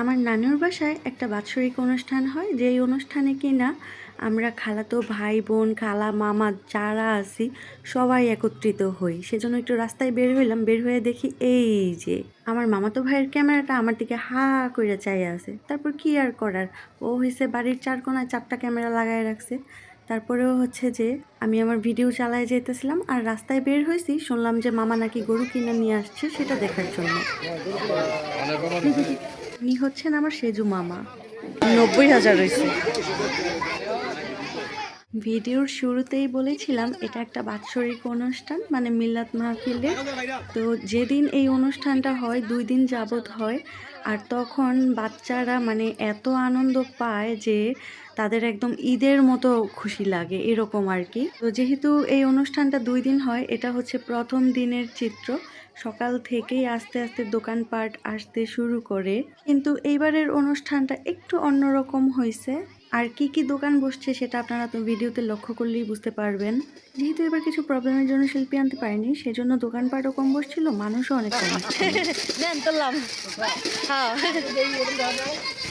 আমার নানুর বাসায় একটা বাৎসরিক অনুষ্ঠান হয়, যেই অনুষ্ঠানে কিনা আমরা খালাতো ভাই, বোন, খালা, মামা যারা আছি সবাই একত্রিত হই। সেজন্য একটু রাস্তায় বের হইলাম, বের হয়ে দেখি এই যে আমার মামাতো ভাইয়ের ক্যামেরাটা আমার দিকে হা করে চাই আছে। তারপর কি আর করার? ও হয়েছে বাড়ির চার কোনায় চারটা ক্যামেরা লাগায় রাখছে। তারপরেও হচ্ছে যে আমি আমার ভিডিও চালায় যেতেছিলাম আর রাস্তায় বের হয়েছি শুনলাম যে মামা নাকি গরু কিনে নিয়ে আসছে সেটা দেখার জন্য। উনি হচ্ছেন আমার সেজু মামা। নব্বই হাজার হয়েছে। ভিডিওর শুরুতেই বলেছিলাম, এটা একটা বাৎসরিক অনুষ্ঠান মানে মিল্লাত মাহফিলে। তো যেদিন এই অনুষ্ঠানটা হয়, দুই দিন যাবত হয়, আর তখন বাচ্চারা মানে এত আনন্দ পায় যে তাদের একদম ঈদের মতো খুশি লাগে, এরকম আর কি। তো যেহেতু এই অনুষ্ঠানটা দুই দিন হয়, এটা হচ্ছে প্রথম দিনের চিত্র। সকাল থেকেই আস্তে আস্তে দোকানপাট আসতে শুরু করে। কিন্তু এইবারের অনুষ্ঠানটা একটু অন্যরকম হয়েছে আর কি কি দোকান বসছে সেটা আপনারা তো ভিডিওতে লক্ষ্য করলেই বুঝতে পারবেন। যেহেতু এবার কিছু প্রবলেমের জন্য শিল্পী আনতে পারেনি সেজন্য দোকানপাটও কম বসছিল মানুষও অনেক কম হ্যাঁ।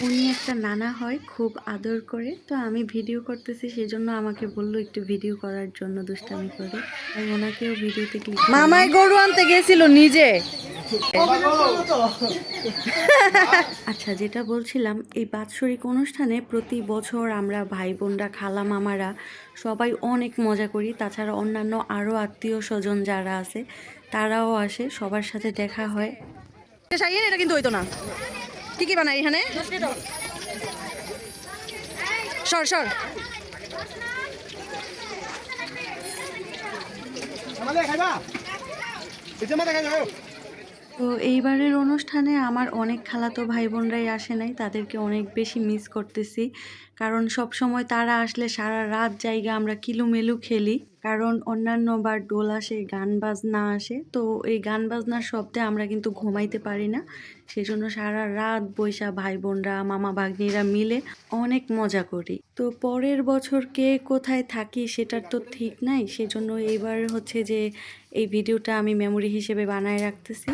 উনি একটা নানা হয় খুব আদর করে তো আমি ভিডিও করতেছি সেজন্য আমাকে বলল একটু ভিডিও করার জন্য দুষ্টামি করে। তাই ওনাকেও ভিডিওতে ক্লিক মামাই গরু আনতে গেছিল নিজে। আচ্ছা যেটা বলছিলাম এই বাৎসরিক অনুষ্ঠানে প্রতি বছর আমরা ভাই বোনরা খালা মামারা সবাই অনেক মজা করি। তাছাড়া অন্যান্য আরও আত্মীয় স্বজন যারা আছে তারাও আসে সবার সাথে দেখা হয়। এটা কিন্তু হইতো না? কি কি বানাই এখানে? সর সর। আমাদের খাইবা? এটা মাথা খাই যাও তো এইবারের অনুষ্ঠানে আমার অনেক খালাতো ভাই বোনরাই আসে নাই, তাদেরকে অনেক বেশি মিস করতেছি। কারণ সব সময় তারা আসলে সারা রাত জায়গা আমরা কিলুমেলু খেলি। কারণ অন্যান্য বার ডোল আসে, গান বাজনা আসে, তো এই গান বাজনার শব্দে আমরা কিন্তু ঘুমাইতে পারি না। সেজন্য সারা রাত বৈশা ভাই বোনরা মামা ভাগ্নিরা মিলে অনেক মজা করি। তো পরের বছর কে কোথায় থাকি সেটার তো ঠিক নাই, সেজন্য এইবার হচ্ছে যে এই ভিডিওটা আমি মেমোরি হিসেবে বানায় রাখতেছি।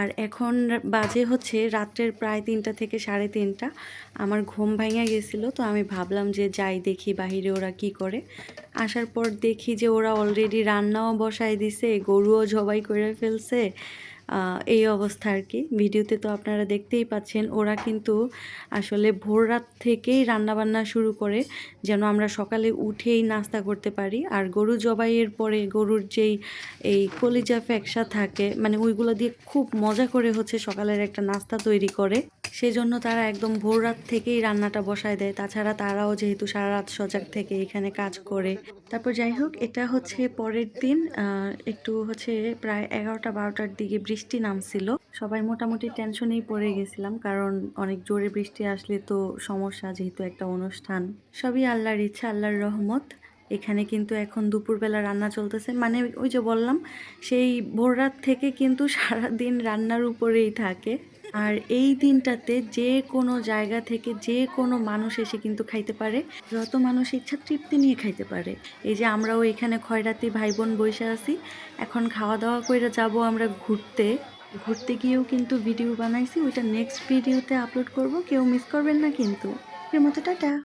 আর এখন বাজে হচ্ছে রাত্রের প্রায় তিনটা থেকে সাড়ে তিনটা। আমার ঘুম ভাঙা গেছিল, তো আমি ভাবলাম যে যাই দেখি বাহিরে ওরা কি করে। আসার পর দেখি যে ওরা অলরেডি রান্নাও বসায় দিছে, গরুও জবাই করে ফেলছে এই অবস্থা আর কি। ভিডিওতে তো আপনারা দেখতেই পাচ্ছেন, ওরা কিন্তু আসলে ভোর রাত থেকেই রান্নাবান্না শুরু করে, যেন আমরা সকালে উঠেই নাস্তা করতে পারি। আর গরু জবাইয়ের পরে গরুর যেই এই কলিজা ফ্যাকসা থাকে মানে ওইগুলো দিয়ে খুব মজা করে হচ্ছে সকালের একটা নাস্তা তৈরি করে। সেজন্য তারা একদম ভোর রাত থেকেই রান্নাটা বসায় দেয়। তাছাড়া তারাও যেহেতু সারা রাত সজাগ থেকে এখানে কাজ করে। তারপর যাই হোক, এটা হচ্ছে পরের দিন একটু হচ্ছে প্রায় এগারোটা বারোটার দিকে বৃষ্টি নামছিল। সবাই মোটামুটি টেনশনেই পড়ে গেছিলাম, কারণ অনেক জোরে বৃষ্টি আসলে তো সমস্যা যেহেতু একটা অনুষ্ঠান। সবই আল্লাহর ইচ্ছা, আল্লাহর রহমত। এখানে কিন্তু এখন দুপুরবেলা রান্না চলতেছে। মানে ওই যে বললাম, সেই ভোর রাত থেকে কিন্তু সারা দিন রান্নার উপরেই থাকে। আর এই দিনটাতে যে কোনো জায়গা থেকে যে কোনো মানুষ এসে কিন্তু খাইতে পারে। যত মানুষ ইচ্ছা তৃপ্তি নিয়ে খাইতে পারে। এই যে আমরাও এখানে খয়রাতি ভাই বোন বসে আছি। এখন খাওয়া দাওয়া করে যাব আমরা ঘুরতে। ঘুরতে গিয়েও কিন্তু ভিডিও বানাইছি। ওইটা নেক্সট ভিডিওতে আপলোড করব। কেউ মিস করবেন না কিন্তু। এর মতো, টাটা।